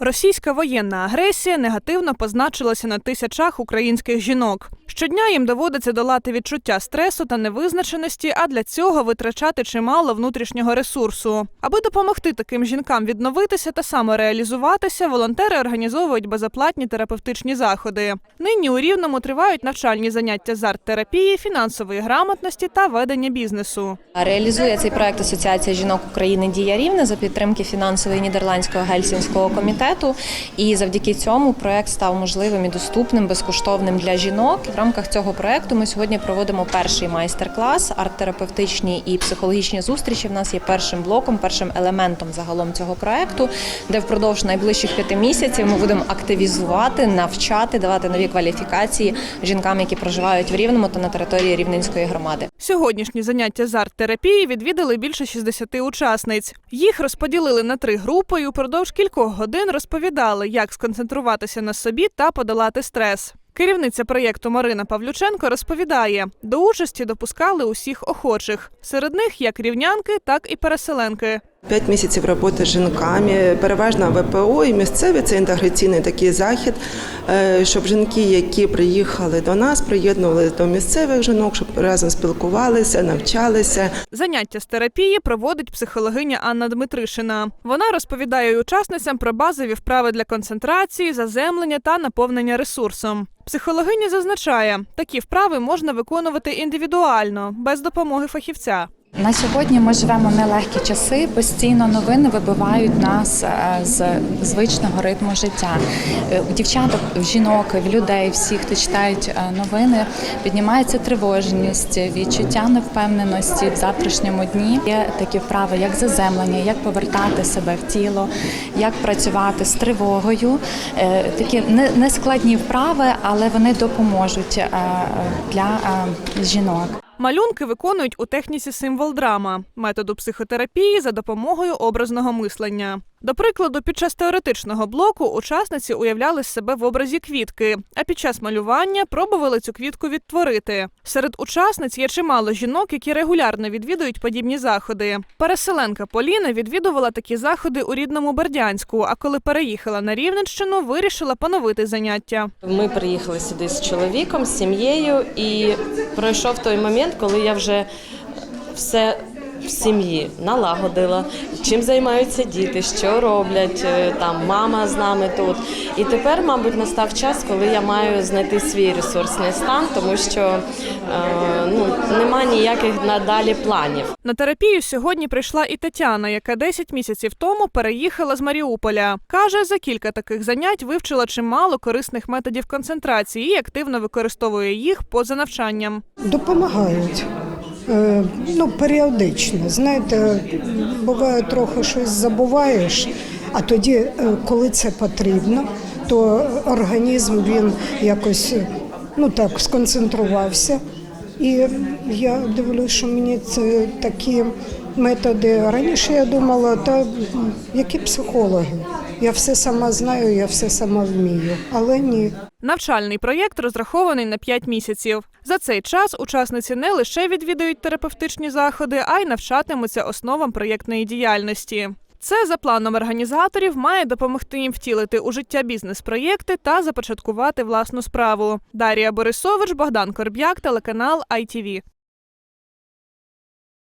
Російська воєнна агресія негативно позначилася на тисячах українських жінок. Щодня їм доводиться долати відчуття стресу та невизначеності, а для цього витрачати чимало внутрішнього ресурсу. Аби допомогти таким жінкам відновитися та самореалізуватися, волонтери організовують безоплатні терапевтичні заходи. Нині у Рівному тривають навчальні заняття з арт-терапії, фінансової грамотності та ведення бізнесу. Реалізує цей проект Асоціація жінок України Дія Рівне за підтримки фінансової нідерландського гельсінського комітету. І завдяки цьому проект став можливим і доступним, безкоштовним для жінок. В рамках цього проекту ми сьогодні проводимо перший майстер-клас. Арт-терапевтичні і психологічні зустрічі в нас є першим блоком, першим елементом загалом цього проекту, де впродовж найближчих п'яти місяців ми будемо активізувати, навчати, давати нові кваліфікації жінкам, які проживають в Рівному та на території Рівненської громади. Сьогоднішні заняття з арт-терапії відвідали більше 60 учасниць. Їх розподілили на три групи і упродовж кількох годин розповідали, як сконцентруватися на собі та подолати стрес. Керівниця проєкту Марина Павлюченко розповідає, до участі допускали усіх охочих. Серед них як рівнянки, так і переселенки. П'ять місяців роботи з жінками, переважно ВПО і місцеві це інтеграційний такий захід, е, щоб жінки, які приїхали до нас, приєднувалися до місцевих жінок, щоб разом спілкувалися, навчалися. Заняття з терапії проводить психологиня Анна Дмитришина. Вона розповідає учасницям про базові вправи для концентрації, заземлення та наповнення ресурсом. Психологиня зазначає, такі вправи можна виконувати індивідуально, без допомоги фахівця. На сьогодні ми живемо нелегкі часи. Постійно новини вибивають нас е, з звичного ритму життя. Е, У дівчаток, в жінок, в людей, всіх, хто читають е, новини, піднімається тривожність, відчуття невпевненості в завтрашньому дні. Є такі вправи, як заземлення, як повертати себе в тіло, як працювати з тривогою. Такі нескладні вправи, але вони допоможуть для жінок. Малюнки виконують у техніці символ драма методу психотерапії за допомогою образного мислення. До прикладу, під час теоретичного блоку учасниці уявляли себе в образі квітки, а під час малювання пробували цю квітку відтворити. Серед учасниць є чимало жінок, які регулярно відвідують подібні заходи. Переселенка Поліна відвідувала такі заходи у рідному Бердянську. А коли переїхала на Рівненщину, вирішила поновити заняття. Ми приїхали сюди з чоловіком, з сім'єю, і пройшов той момент, коли я вже все в сім'ї налагодила, чим займаються діти, що роблять е, там мама з нами тут. І тепер, мабуть, настав час, коли я маю знайти свій ресурсний стан, тому що е, ну, нема ніяких надалі планів. На терапію сьогодні прийшла і Тетяна, яка 10 місяців тому переїхала з Маріуполя. Каже, за кілька таких занять вивчила чимало корисних методів концентрації і активно використовує їх поза навчанням. Допомагають. Е, Ну, періодично. Знаєте, буває трохи щось забуваєш, а тоді, е, коли це потрібно, то організм він якось ну так сконцентрувався. І я дивлюсь, що мені це такі методи. Раніше я думала, та які психологи? Я все сама знаю, я все сама вмію, але ні. Навчальний проєкт розрахований на 5 місяців. За цей час учасниці не лише відвідують терапевтичні заходи, а й навчатимуться основам проєктної діяльності. Це за планом організаторів має допомогти їм втілити у життя бізнес-проєкти та започаткувати власну справу. Дарія Борисович, Богдан Корб'як, телеканал ITV.